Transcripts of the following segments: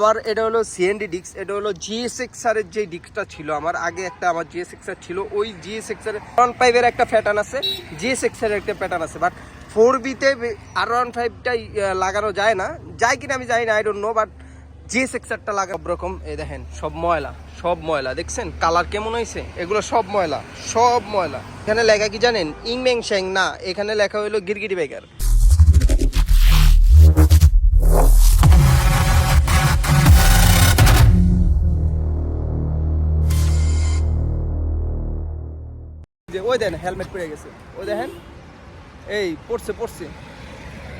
আবার এটা হলো সিএনডি ডিক্স এটা হলো জিএস এক্সারের যে ডিক্সটা ছিল আমার, আগে একটা আমার জিএস এক্সার ছিল, ওই জিএস এক্সারের ওয়ান ফাইভের একটা প্যাটার্ন আছে জিএস এক্সারের একটা প্যাটার্ন আছে বাট ফোর বিতে আর ওয়ান ফাইভটাই লাগানো যায় না, যায় কিনা আমি জানি না I don't know but GS এক্সারটা লাগা সব রকম, এই দেখেন, সব ময়লা সব ময়লা, দেখছেন কালার কেমন হয়েছে, এগুলো সব ময়লা সব ময়লা। এখানে লেখা কি জানেন? ইংমেং শ্যাং না, এখানে লেখা হলো গিরগিরি বেগার। ওই দেন হেলমেট পরে গেছে। ওই দেখেন, এই পড়ছে পড়ছে।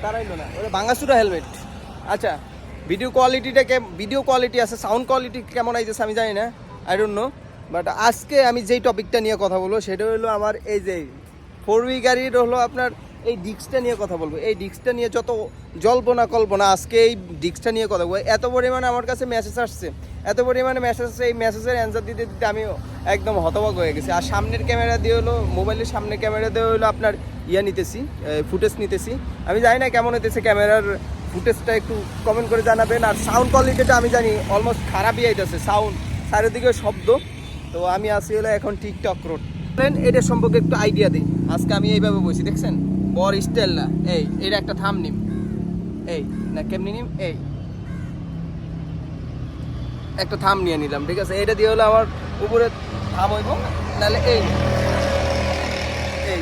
তারাইলো না ওটা ভাঙাচুরা হেলমেট আচ্ছা ভিডিও কোয়ালিটিটা কে ভিডিও কোয়ালিটি আছে সাউন্ড কোয়ালিটি কেমন আইতেছে আমি জানি না আই ডোন্ট নো বাট আজকে আমি যেই টপিকটা নিয়ে কথা বলব, সেটা হলো আমার এই যে ফোর গাড়ির হলো আপনার এই ডিস্কটা নিয়ে কথা বলব। এই ডিস্কটা নিয়ে যত জল্পনা কল্পনা, আজকে এই ডিস্কটা নিয়ে কথা বলব। এত পরিমাণে আমার কাছে মেসেজ আসছে। এত পরিমাণে মেসেজ আসছে, এই মেসেজের অ্যান্সার দিতে দিতে আমি একদম হতবাক হয়ে গেছি। আর সামনের ক্যামেরা দিয়ে হলো মোবাইলের সামনের ক্যামেরা দিয়ে হলো আপনার ইয়ে নিতেছি ফুটেজ নিতেছি। আমি জানি না কেমন হইতেছে ক্যামেরার ফুটেজটা একটু কমেন্ট করে জানাবেন। আর সাউন্ড কোয়ালিটিটা আমি জানি অলমোস্ট খারাপই আইতেছে সাউন্ড চারিদিকে শব্দ। তো আমি আসি হলো এখন টিকটক রোড এটা সম্পর্কে একটু আইডিয়া দিই। আজকে আমি এইভাবে বসি, দেখছেন? বর স্টাইল না। এই, এটা একটা থাম নিম এই, না, কেমনি নিম? এই। একটা থাম নিয়ে নিলাম, ঠিক আছে? এটা দিয়ে হলো আমার উপরে থাম হইব, নাহলে এই এই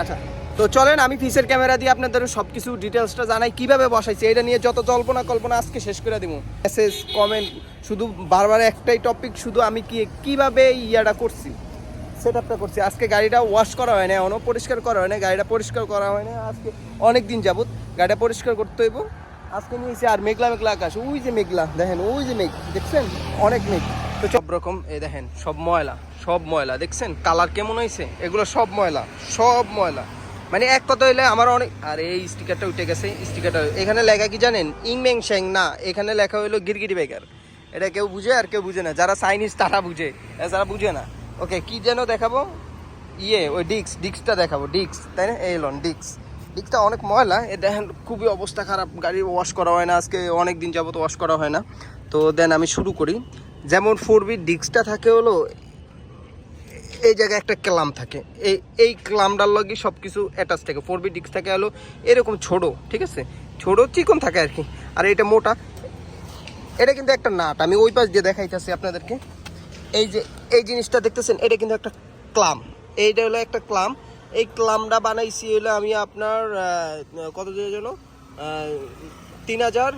আচ্ছা তো চলেন, আমি ফিসের ক্যামেরা দিয়ে আপনাদের সব কিছু ডিটেলসটা জানাই, কীভাবে বসাইছি, এটা নিয়ে যত জল্পনা কল্পনা আজকে শেষ করে দিব। মেসেজ কমেন্ট শুধু বারবার একটাই টপিক শুধু আমি কি, কীভাবে ইয়াটা করছি? সেট আপটা করছি। আজকে গাড়িটা ওয়াশ করা হয় না এখনও পরিষ্কার করা হয় না গাড়িটা পরিষ্কার করা হয় না আজকে অনেক দিন যাবত গাড়িটা পরিষ্কার করতে হইব। আজকে নিয়েছি আর মেঘলা মেঘলা আকাশ, ওই যে মেঘলা, দেখেন, ওই যে মেঘ, দেখছেন? অনেক মেঘ। তো সব রকম এ দেখেন, সব ময়লা সব ময়লা, দেখছেন? কালার কেমন হয়েছে এগুলো সব ময়লা সব ময়লা। মানে এক কথা হইলে আমার অনেক, আর, এই স্টিকারটা উঠে গেছে স্টিকারটা এখানে লেখা কি জানেন? ইংমেং শ্যাং, না, এখানে লেখা হইল গিরগিরি বেগার এটা কেউ বুঝে আর কেউ বুঝে না, যারা চাইনিজ তারা বুঝে যারা বুঝে না। ওকে কি যেন দেখাবো? ইয়ে ওই ডিক্স ডিক্সটা দেখাবো ডিক্স তাই না? এই লন ডিক্স ডিক্সটা অনেক ময়লা, এ দেখেন খুবই অবস্থা খারাপ, গাড়ি ওয়াশ করা হয় না, আজকে অনেক দিন যাবত ওয়াশ করা হয় না। তো দেন আমি শুরু করি। যেমন ফোর বি ডিক্সটা থাকে হলো, এই জায়গায় একটা ক্লাম থাকে। এই এই ক্লামটার লগে সব কিছু অ্যাটাচ থাকে। ফোর বি ডিক্স থাকে হলো, এরকম ছোট, ঠিক আছে? ছোট, চিকন থাকে আর কি। আর এটা মোটা, এটা কিন্তু একটা নাট। আমি ওই পাশ দিয়ে দেখাইতেছি আপনাদেরকে। এই যে, এই জিনিসটা দেখতেছেন, এটা কিন্তু একটা ক্লাম। এইটা হলো একটা ক্লাম। এই ক্লামটা বানাইছি হলো আমি আপনার কত দিয়ে জন্য তিন হাজার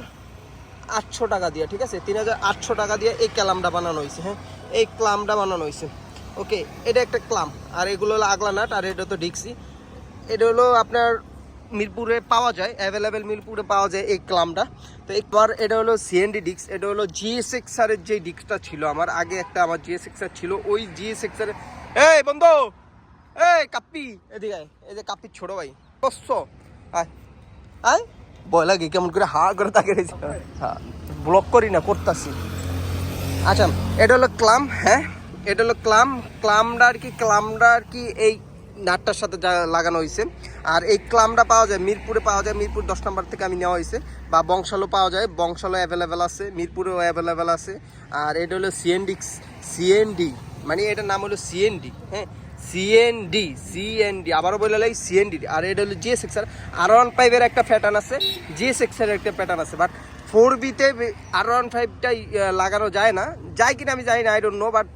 আটশো টাকা দিয়ে, ঠিক আছে? তিন হাজার আটশো টাকা দিয়ে এই ক্লামটা বানানো হয়েছে হ্যাঁ? এই ক্লামটা বানানো হয়েছে। ওকে, এটা একটা ক্লাম। আর এগুলো হলো আগলা নাট, আর এটা তো ডিক্সি। এটা হলো আপনার মিরপুরে পাওয়া যায় অ্যাভেলেবেল মিরপুরে পাওয়া যায় এই ক্লামটা। তো একবার এটা হলো সিএনডি ডিক্স এটা হলো জিএস এক্সারের যে ডিক্সটা ছিল আমার, আগে একটা আমার জিএস এক্সার ছিল, ওই জিএস এক্সারের এই বন্ধু! এই কাপ্পি, এদিকে এই যে কাপ্পির ছোট ভাই। বসছ? আয় আয়। ভয় লাগে, কেমন করে হা করে তাকে হ্যাঁ ব্লক করি না, করতাছি। আচ্ছা এটা হলো ক্লাম হ্যাঁ? এটা হলো ক্লাম, ক্লামটা আর কি, ক্লামটা আর কি এই নাটটার সাথে লাগানো হয়েছে। আর এই ক্লামটা পাওয়া যায়, মিরপুরে পাওয়া যায়, মিরপুর দশ নম্বর থেকে আমি নেওয়া হয়েছে, বা বংশালও পাওয়া যায়, বংশালও অ্যাভেলেবেল আছে, মিরপুরেও অ্যাভেলেবেল আছে, আর এটা হলো সিএনডি সিএনডি মানে এটার নাম হলো সিএনডি হ্যাঁ সিএনডি সিএনডি আবারও বলে লাই সিএনডি আর এটা হলো জিএস এক্সার আর ওয়ান ফাইভের একটা প্যাটার্ন আছে জিএস এক্সের একটা প্যাটার্ন আছে বাট ফোর বিতে আর ওয়ান ফাইভটাই লাগানো যায় না, যায় কিনা আমি জানি না আই নো বাট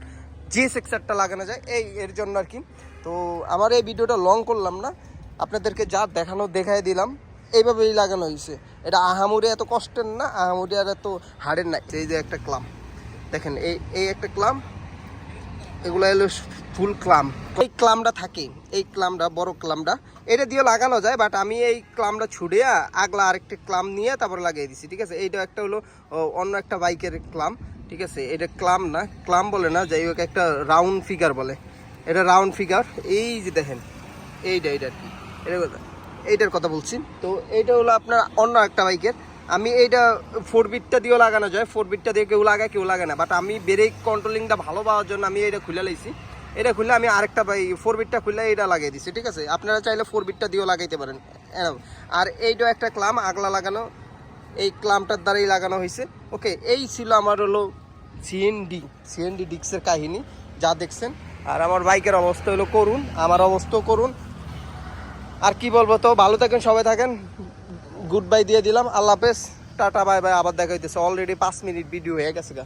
জিএস এক্সারটা লাগানো যায়, এই, এর জন্য আর কি। তো আমার এই ভিডিওটা লং করলাম না আপনাদেরকে যা দেখানো দেখাই দিলাম, এইভাবেই লাগানো হয়েছে। এটা আহামুরি এত কষ্টের না, আহামুরি আর এত হাড়ের না। এই যে একটা ক্লাম, দেখেন, এই এই একটা ক্লাম, এগুলো হলো ফুল ক্লাম। এই ক্লামটা থাকে, এই ক্লামটা, বড় ক্লামটা। এটা দিয়ে লাগানো যায় বাট আমি এই ক্লামটা ছুড়িয়া আগলা আরেকটা ক্লাম নিয়ে তারপর লাগিয়ে দিছি, ঠিক আছে? এইটা একটা হলো অন্য একটা বাইকের ক্লাম, ঠিক আছে? এটা ক্লাম না, ক্লাম বলে না, যাই হোক, একটা রাউন্ড ফিগার বলে। এটা রাউন্ড ফিগার, এই যে দেখেন, এইটা এইটা আর কি। এইটার কথা বলছি। তো এইটা হলো আপনার অন্য একটা বাইকের। আমি এইটা ফোর বিটটা দিয়েও লাগানো যায়। ফোর বিটটা দিয়ে কেউ লাগায় কেউ লাগায় না। বাট আমি ব্রেক কন্ট্রোলিংটা ভালো পাওয়ার জন্য আমি এটা খুলে লাইছি। এটা খুললে আমি আরেকটা বাই ফোর বিটটা খুললে এটা লাগিয়ে দিছি, ঠিক আছে? আপনারা চাইলে ফোর বিটটা দিয়েও লাগাইতে পারেন। আর এইটা একটা ক্লাম, আগলা লাগানো। এই ক্লামটার দ্বারাই লাগানো হয়েছে ওকে এই ছিল আমার হলো সিএনডি সিএনডি ডিক্সের কাহিনী। যা দেখছেন। আর আমার বাইকের অবস্থা হলো করুন। আমার অবস্থাও করুন। আর কি বলব তো, ভালো থাকেন, সবাই থাকেন। গুড বাই দিয়ে দিলাম, আল্লাহ হাফেজ। টাটা বাই বাই আবার দেখা হইতেছে। অলরেডি পাঁচ মিনিট ভিডিও হয়ে গেছে গা।